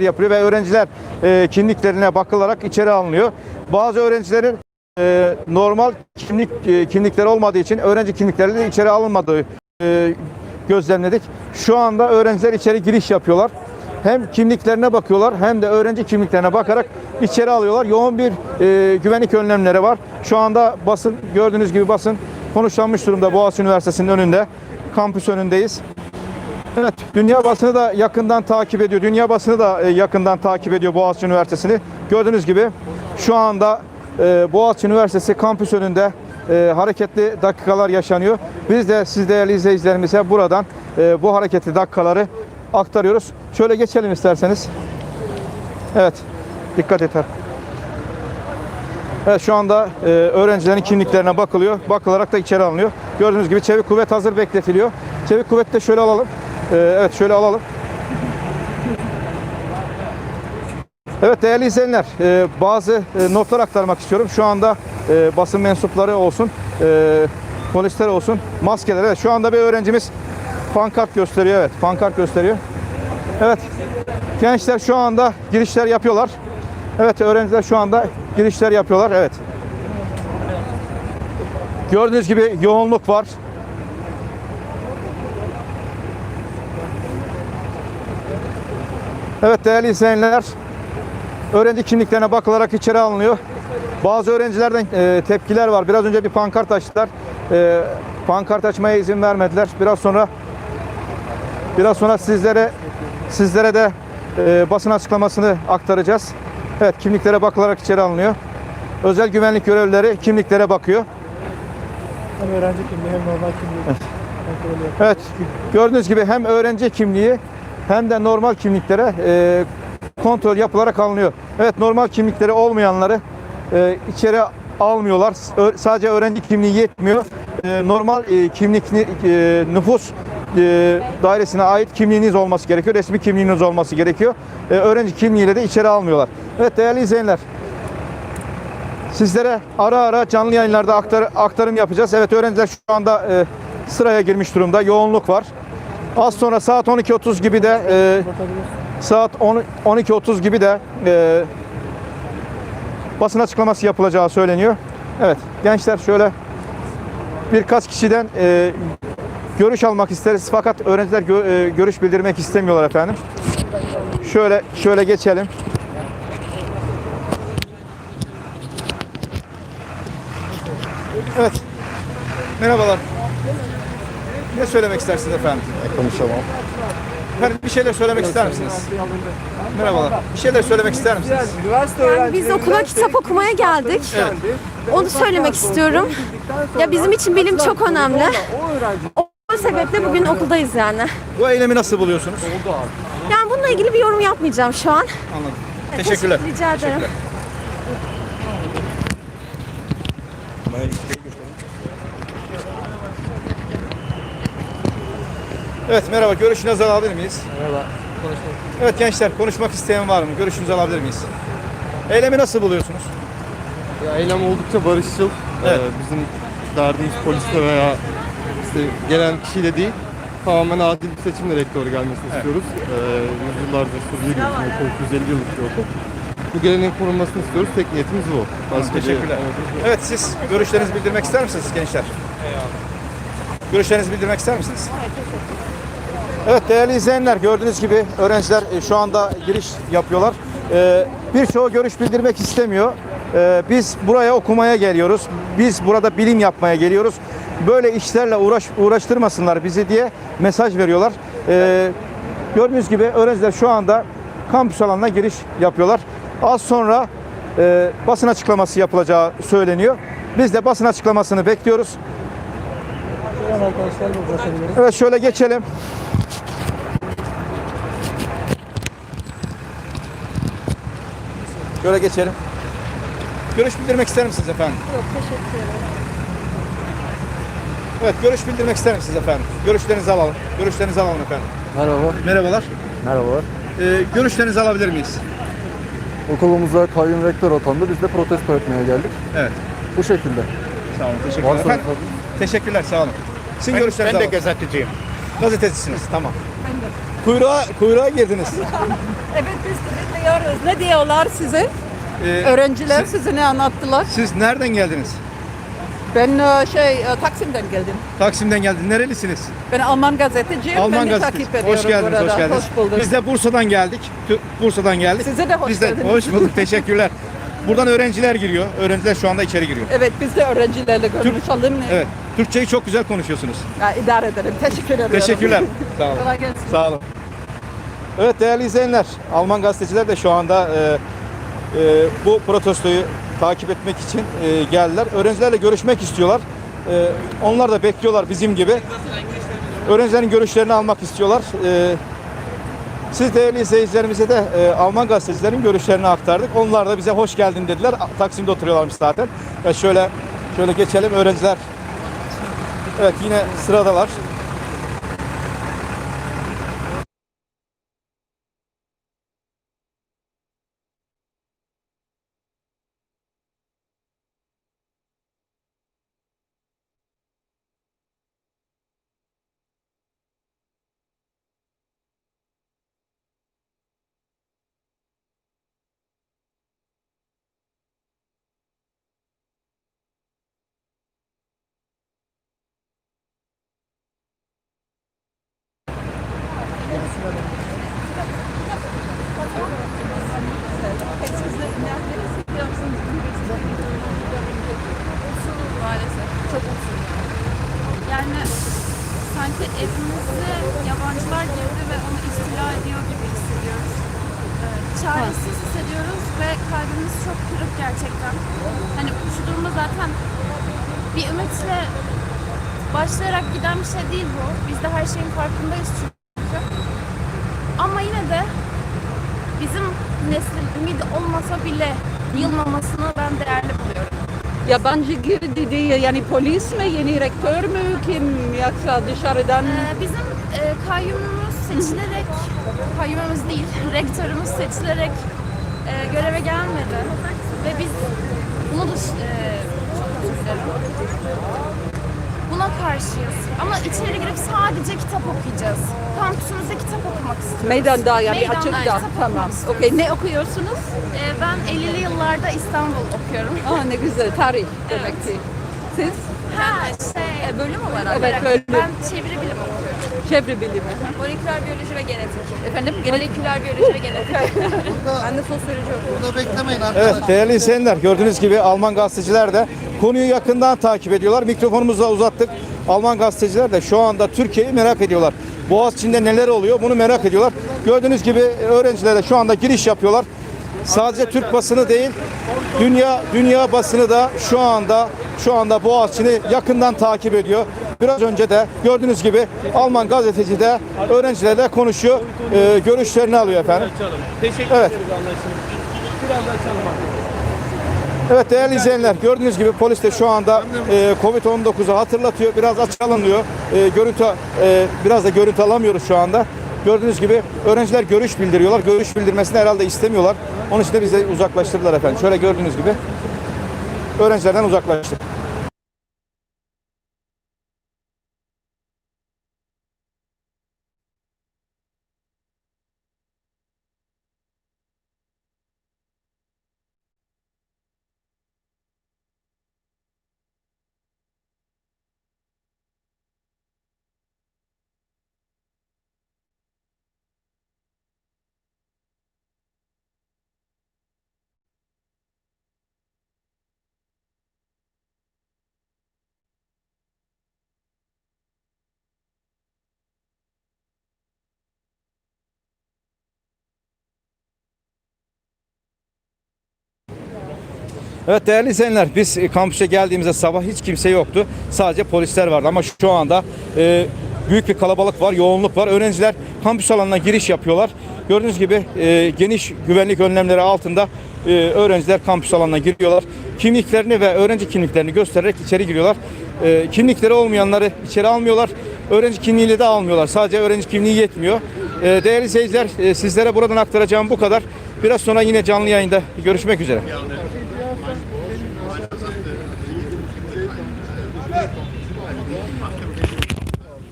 yapılıyor ve öğrenciler e, kimliklerine bakılarak içeri alınıyor. Bazı öğrencilerin e, normal kimlik e, kimlikleri olmadığı için öğrenci kimlikleri de içeri alınmadığı e, gözlemledik. Şu anda öğrenciler içeri giriş yapıyorlar. Hem kimliklerine bakıyorlar hem de öğrenci kimliklerine bakarak içeri alıyorlar. Yoğun bir e, güvenlik önlemleri var. Şu anda basın gördüğünüz gibi basın konuşlanmış durumda Boğaziçi Üniversitesi'nin önünde. Kampüs önündeyiz. Evet, dünya basını da yakından takip ediyor. Dünya basını da e, yakından takip ediyor Boğaziçi Üniversitesi'ni. Gördüğünüz gibi şu anda e, Boğaziçi Üniversitesi kampüs önünde e, hareketli dakikalar yaşanıyor. Biz de siz değerli izleyicilerimize buradan bu hareketli dakikaları aktarıyoruz. Şöyle geçelim isterseniz. Evet, dikkat et. Evet şu anda e, öğrencilerin kimliklerine bakılıyor. Bakılarak da içeri alınıyor. Gördüğünüz gibi çevik kuvvet hazır bekletiliyor. Çevik kuvvet de şöyle alalım. E, evet şöyle alalım. Evet değerli izleyenler e, bazı e, notlar aktarmak istiyorum. Şu anda e, basın mensupları olsun, polisler olsun, maskeler. Evet şu anda bir öğrencimiz pankart gösteriyor. Evet pankart gösteriyor. Evet gençler şu anda girişler yapıyorlar. Evet öğrenciler şu anda girişler yapıyorlar. Evet. Gördüğünüz gibi yoğunluk var. Evet değerli izleyenler, öğrenci kimliklerine bakılarak içeri alınıyor. Bazı öğrencilerden e, tepkiler var. Biraz önce bir pankart açtılar. E, pankart açmaya izin vermediler. Biraz sonra biraz sonra sizlere sizlere de e, basın açıklamasını aktaracağız. Evet kimliklere bakılarak içeri alınıyor. Özel güvenlik görevlileri kimliklere bakıyor. Hem öğrenci kimliği hem normal kimliği. Evet gördüğünüz gibi hem öğrenci kimliği hem de normal kimliklere e, kontrol yapılarak alınıyor. Evet normal kimlikleri olmayanları e, içeri almıyorlar. Ö- sadece öğrenci kimliği yetmiyor. E, normal e, kimlikli e, nüfus e, dairesine ait kimliğiniz olması gerekiyor. Resmi kimliğiniz olması gerekiyor. E, öğrenci kimliğiyle de içeri almıyorlar. Evet değerli izleyenler. Sizlere ara ara canlı yayınlarda aktar, aktarım yapacağız. Evet öğrenciler şu anda e, sıraya girmiş durumda. Yoğunluk var. Az sonra saat 12.30 gibi de e, saat 10 12.30 gibi de e, basın açıklaması yapılacağı söyleniyor. Evet gençler şöyle birkaç kişiden e, görüş almak isteriz fakat öğrenciler gö- e, görüş bildirmek istemiyorlar efendim. Şöyle şöyle geçelim. Evet. Merhabalar. Ne söylemek istersiniz efendim? Konuşamam. Efendim bir şeyler söylemek ister misiniz? Merhabalar. Bir şeyler söylemek ister misiniz? Yani biz okula kitap okumaya geldik. Onu söylemek istiyorum. Ya bizim için bilim çok önemli. O sebeple bugün okuldayız yani. Bu eylemi nasıl buluyorsunuz? Yani bununla ilgili bir yorum yapmayacağım şu an. Anladım. Teşekkürler. Rica ederim. Evet merhaba. Görüşünüzü alabilir miyiz? Merhaba. Konuşmak. Evet gençler konuşmak isteyen var mı? Görüşünüzü alabilir miyiz? Eylemi nasıl buluyorsunuz? Ya, eylem oldukça barışçıl. Evet. Ee, bizim derdimiz polisle veya işte gelen kişiyle değil, tamamen adil bir seçimle rektör gelmesini istiyoruz. Ee, yüzyıllardır sürdüğü gibi okul 250 yıllık bir okul. Bu geleneğin korunmasını istiyoruz. Tek niyetimiz bu. Başka bir- Teşekkürler. Evet siz görüşlerinizi bildirmek ister misiniz gençler? Görüşlerinizi bildirmek ister misiniz? Evet değerli izleyenler gördüğünüz gibi öğrenciler e, şu anda giriş yapıyorlar. Ee, Birçoğu görüş bildirmek istemiyor. Ee, Biz buraya okumaya geliyoruz. Biz burada bilim yapmaya geliyoruz. Böyle işlerle uğraş, uğraştırmasınlar bizi diye mesaj veriyorlar. Gördüğünüz gibi öğrenciler şu anda kampüs alanına giriş yapıyorlar. Az sonra e, basın açıklaması yapılacağı söyleniyor. Biz de basın açıklamasını bekliyoruz. Evet şöyle geçelim. Şöyle geçelim. Görüş bildirmek ister misiniz efendim? Yok teşekkür ederim. Evet görüş bildirmek ister misiniz efendim? Görüşlerinizi alalım. Görüşlerinizi alalım efendim. Merhaba. Merhabalar. Merhabalar. Ee, görüşlerinizi alabilir miyiz? Okulumuza kayyum rektör atandı. Biz de protesto etmeye geldik. Evet. Bu şekilde. Sağ olun. Teşekkürler. Varsa Efendim, teşekkürler. Sağ olun. Sizin görüşlerinizi Ben de alalım. gazeteciyim. Gazetecisiniz. Tamam. Kuyruğa, kuyruğa girdiniz. Evet biz de dinliyoruz. Ne diyorlar size? Ee, Öğrenciler size ne anlattılar? siz nereden geldiniz? Ben e, şey e, Taksim'den geldim. Taksim'den geldiniz. Nerelisiniz? Ben Alman gazeteciyim. Alman ben de gazetesi. takip ediyorum Hoş geldiniz, burada. hoş geldiniz. Hoş bulduk. Biz de Bursa'dan geldik. Bursa'dan geldik. Size de hoş Biz de geldiniz. hoş bulduk. Teşekkürler. Buradan öğrenciler giriyor. Öğrenciler şu anda içeri giriyor. Evet biz de öğrencilerle konuşalım. Evet. Türkçeyi çok güzel konuşuyorsunuz. Ya, idare ederim. Teşekkür ederim. Teşekkürler. Sağ olun. Sağ olun. Evet değerli izleyenler, Alman gazeteciler de şu anda e, e, bu protestoyu takip etmek için e, geldiler. Öğrencilerle görüşmek istiyorlar. E, onlar da bekliyorlar bizim gibi. Öğrencilerin görüşlerini almak istiyorlar. E, siz değerli izleyicilerimize de e, Alman gazetecilerin görüşlerini aktardık. Onlar da bize hoş geldin dediler. Taksim'de oturuyorlarmış zaten. Ve şöyle şöyle geçelim öğrenciler. Evet yine sıradalar. Maalesef. Çok mutsuzum. Yani sanki evimize yabancılar girdi ve onu istila ediyor gibi hissediyoruz. Ee, Çaresiz hissediyoruz ve kalbimiz çok kırık gerçekten. Hani şu zaten bir ümitle başlayarak giden bir şey değil bu. Biz de her şeyin farkındayız çünkü. Ama yine de bizim neslin ümidi olmasa bile yılmamasını ben değerli buluyorum. Yabancı girdi diye yani polis mi yeni rektör mü kim yoksa dışarıdan Ee, bizim e, kayyumumuz seçilerek, kayyumumuz değil, rektörümüz seçilerek e, göreve gelmedi. Ve biz bunu da e, çok özür dilerim. Buna karşıyız. Ama içeri girip sadece kitap okuyacağız. Kampüsümüzde kitap okumak istiyoruz. Meydanda yani Meydanda açıkta kitap tamam. Okey ne okuyorsunuz? Ee, ben 50'li yıllarda İstanbul okuyorum. Aa ne güzel tarih demek ki. Siz Ha şey, bölüm olarak. Evet, bölüm. ben çeviri bilim okuyorum. Çevre bilimi. Moleküler biyoloji ve genetik. Efendim? Moleküler biyoloji ve genetik. ben de sosyoloji okuyorum. Evet değerli izleyenler gördüğünüz gibi Alman gazeteciler de konuyu yakından takip ediyorlar. Mikrofonumuzu da uzattık. Alman gazeteciler de şu anda Türkiye'yi merak ediyorlar. Boğaziçi'nde neler oluyor bunu merak ediyorlar. Gördüğünüz gibi öğrenciler de şu anda giriş yapıyorlar. Sadece Türk basını değil, dünya dünya basını da şu anda şu anda Boğaziçi'ni yakından takip ediyor. Biraz önce de gördüğünüz gibi Alman gazeteci de öğrencilerle konuşuyor, e, görüşlerini alıyor efendim. Evet. Evet değerli izleyenler gördüğünüz gibi polis de şu anda e, Covid-19'u hatırlatıyor. Biraz açık diyor. E, görüntü e, biraz da görüntü alamıyoruz şu anda. Gördüğünüz gibi öğrenciler görüş bildiriyorlar. Görüş bildirmesini herhalde istemiyorlar. Onun için de bizi uzaklaştırdılar efendim. Şöyle gördüğünüz gibi öğrencilerden uzaklaştık. Evet değerli izleyenler biz e, kampüse geldiğimizde sabah hiç kimse yoktu. Sadece polisler vardı ama şu anda e, büyük bir kalabalık var, yoğunluk var. Öğrenciler kampüs alanına giriş yapıyorlar. Gördüğünüz gibi e, geniş güvenlik önlemleri altında e, öğrenciler kampüs alanına giriyorlar. Kimliklerini ve öğrenci kimliklerini göstererek içeri giriyorlar. E, kimlikleri olmayanları içeri almıyorlar. Öğrenci kimliğiyle de almıyorlar. Sadece öğrenci kimliği yetmiyor. E, değerli seyirciler e, sizlere buradan aktaracağım bu kadar. Biraz sonra yine canlı yayında görüşmek üzere.